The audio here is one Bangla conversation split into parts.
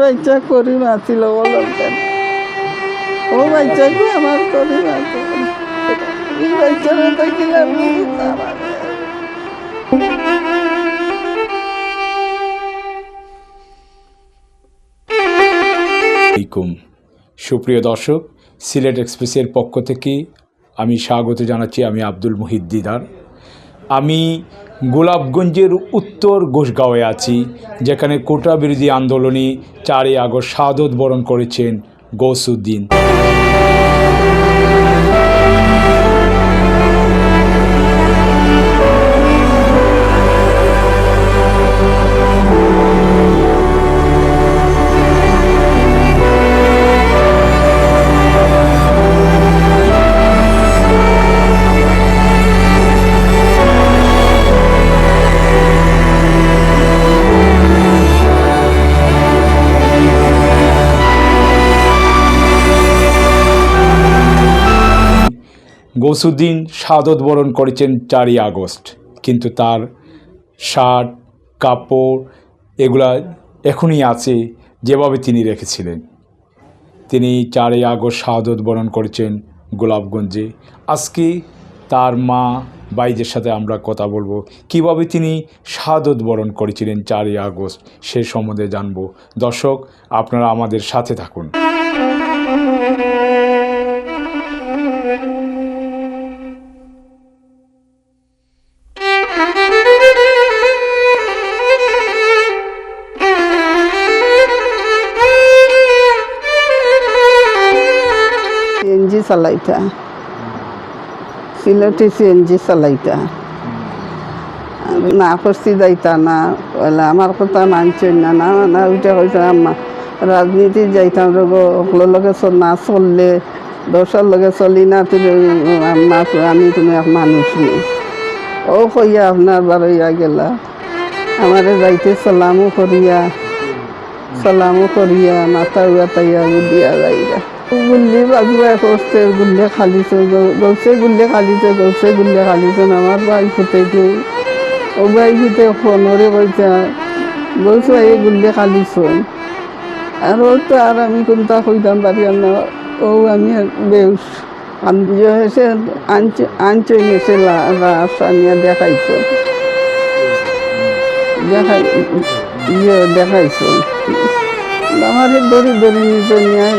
বাচ্চা করি বলো কেন? ও বাচ্চাকে আমার করি আলাইকুম সুপ্রিয় দর্শক, সিলেট এক্সপ্রেসের পক্ষ থেকে আমি স্বাগত জানাচ্ছি আমি আব্দুল মুহিদ দিদার। আমি গোলাপগঞ্জের উত্তর ঘোষগাঁওয়ে আছি, যেখানে কোটা বিরোধী আন্দোলনে চারই আগস্ট শাহাদত বরণ করেছেন গৌসুদ্দিন। গৌসুদ্দিন শাহাদত বরণ করেছেন চারই আগস্ট। কিন্তু তার শার্ট, কাপড় এগুলা এখনই আছে যেভাবে তিনি রেখেছিলেন। তিনি চারই আগস্ট শাহাদত বরণ করেছেন গোলাপগঞ্জে। আজকে তার মা বাইদের সাথে আমরা কথা বলব। কীভাবে তিনি শাহাদত বরণ করেছিলেন চারই আগস্ট সে সম্বন্ধে জানব। দর্শক, আপনারা আমাদের সাথে থাকুন। সিএনজি চালাইতা। সিলেটে সিএনজি চালাইতা। না করছি যাইতা না, বলে আমার কথা মানছেন না না না, ওইটা কইছে আম্মা, রাজনীতি যাইতাম রোগো ওগুলোর লগে না চললে দশার লগে চলি না, তুমি আমি তুমি এক মানুষ নি ও কইয়া আপনার বারইয়া গেলা। আমারে যাইতে সালামও করিয়া সালামও করিয়া, মাথা উয়াতাইয়া গুলিয়া যাইয়া গুল্লি বাজুয়া করছে গুল্লে খালিছে গলছে গুল্লে খালিছে গলছে গুল্লে খালিছে আমার ভাই ফুটে ও ভাই ফুটে ফোনরে কইছে গলছে এই গুল্লে খালিছে। আর ও তো আর আমি কোনটা কইতাম পারি না ও আমি বেউস আনছে আনছে গেছে রাস আনিয়া দেখাইছে। দেখাই ইয়ে দেখাইছে। আমার দড়ি দড়ি নিচে নিয়ে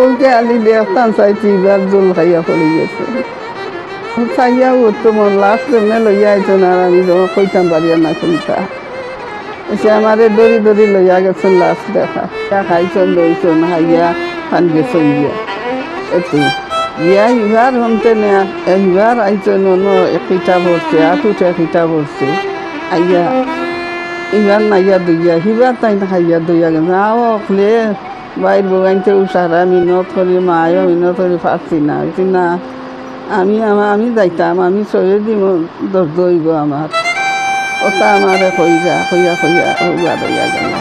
চলকে আলি দেখতাম চাইছি এবার জল খাইয়া পড়ে গেছে। চাইয়া উঠতো মোর লাস্ট এমনি লইয়া আইছো না, আর আমি তোমার কইতাম পারিয়া না কোনটা। এসে আমার দড়ি দড়ি লইয়া গেছেন লাস্ট দেখা। খাইছন, লইছন হাইয়া ফান গেছেন গিয়া। এতো। ইয়া ইবার হমতে না এবার আইছন অন্য একটা ভরছে আটুটা একটা ভরছে। আইয়া ইবার নাইয়া দইয়া হিবার তাই না খাইয়া দইয়া গেছে। আও, অকলে বাইর বগাইতে উষারা মিনত করি মায়ও মিনত করি পারছি না। হয়েছি না, আমি আমার আমি যাইতাম, আমি চয়ে দিম দর্দ হইব আমার। ওটা আমারে কইয়া কইয়া কইয়া হইয়া দইয়া গেল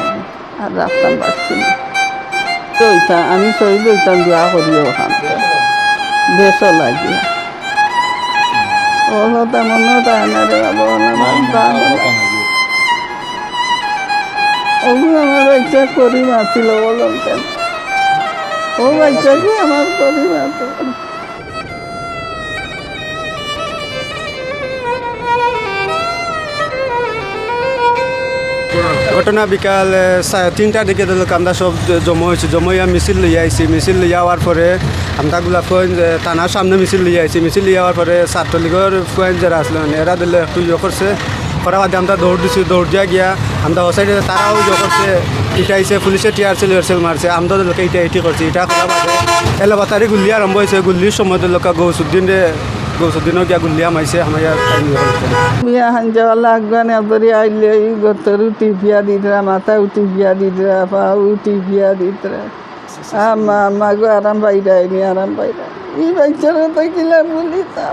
আর রাখতাম পারছি না। দইতা আমি চয়ে দইতাম দোয়া করিও ওখান বেশ লাগে ওলো তেমন তাই না রে বাবা ওগুলো আমার বাচ্চা করি মাছিল বলুন কেন ও বাচ্চাকে আমার করি মাছিল ঘটনা বিকাল তিনটার দিকে ধরুক আমরা সব জমা হয়েছি জমাইয়া মিছিল লইয়া আইছি মিছিল লইয়া হওয়ার পরে আমরা গুলা ফুয়েন যে থানার সামনে মিছিল লইয়া আইছি মিছিল লইয়া হওয়ার পরে ছাত্রলীগের ফুয়েন যারা আসলেন এরা দিলে একটু ইয়ে করছে করার বাদে আমরা দৌড় দিছি দৌড় দিয়া গিয়া আমরা ও সাইডে তারাও ইয়ে করছে ইটা আইসে পুলিশে টিয়ার সেল সেল মারছে আমরা লোকে ইটা ইটি করছি ইটা করার বাদে এলে বাতারি গুল্লি আরম্ভ হয়েছে গুল্লির সময় লোক গৌসুদ্দিন গৌসুদ্দিনও গিয়া গুল্লিয়া মাইছে আমার বিয়া হাঞ্জাওয়ালা আগুয়া নেবরি আইলে এই গতর উঠি বিয়া দিতরা মাথা উঠি বিয়া দিতরা পা উঠি বিয়া দিতরা আমা আমা গো আরাম বাইরা নি আরাম বাইরা এই বাচ্চারা তো কিলা বলি তা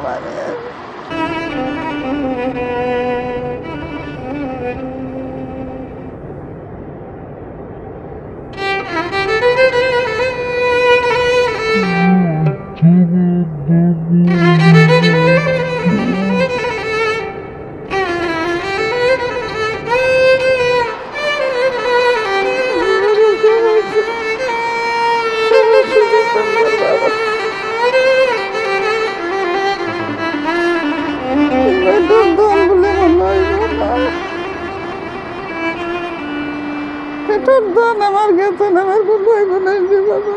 এটার দান আমার না আমার কোনো ভাই বোনের জীবনে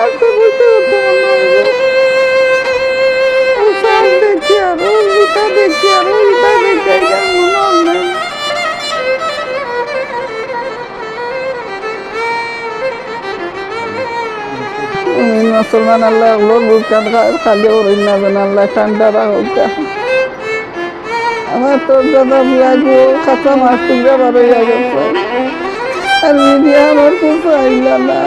আর তো বুঝতে পারতাম দেখি আর ও দেখি আর মুসলমান আল্লাহ খালি ওর না আল্লাহ, ঠান্ডা রাখুক আমার তো দাদা গো কাঁচা মাছ টুকরা বার হইয়া গেছে। আর মিডিয়া আমার কিছু আইলা না।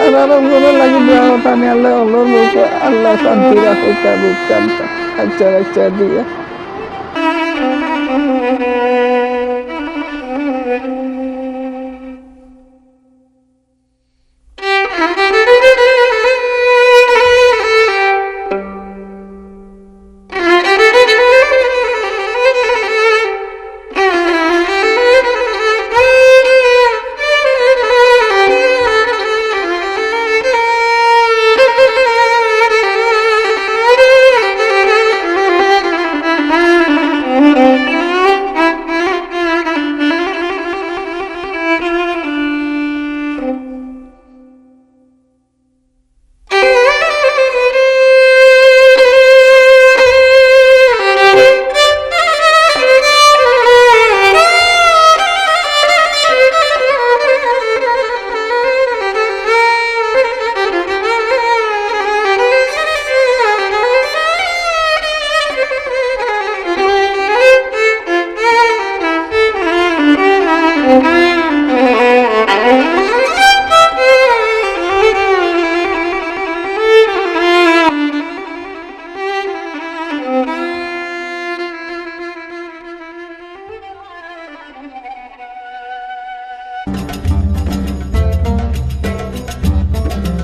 আর আরও বলে লাগি দেওয়া পানি আল্লাহ বুক আল্লাহ শান্তি রাখো তার রূপ কানটা আচ্ছা আচ্ছা দিয়া